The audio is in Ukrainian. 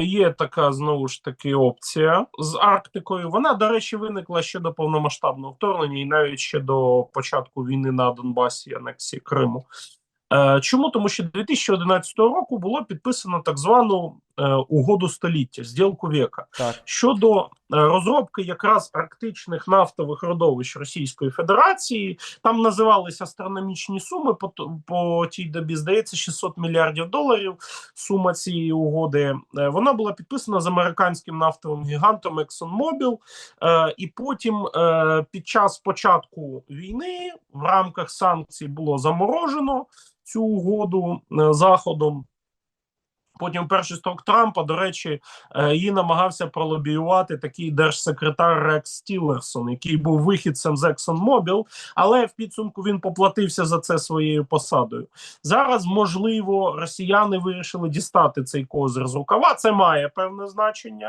Є така знову ж таки опція з Арктикою. Вона, до речі, виникла ще до повномасштабного вторгнення і навіть ще до початку війни на Донбасі анексії Криму. Е, Чому? Тому що 2011 року було підписано так звану е, угоду століття, зділку века Так. щодо розробки якраз арктичних нафтових родовищ Російської Федерації. Там називалися астрономічні суми по, по тій добі, здається, 600 мільярдів доларів. Сума цієї угоди Е, вона була підписана з американським нафтовим гігантом ExxonMobil. Е, і потім е, під час початку війни в рамках санкцій було заморожено цю угоду е, заходом. Потім перший строк Трампа, до речі, е, її намагався пролобіювати такий держсекретар Рекс Тілерсон, який був вихідцем з ExxonMobil, але в підсумку він поплатився за це своєю посадою. Зараз, можливо, росіяни вирішили дістати цей козир з рукава. Це має певне значення.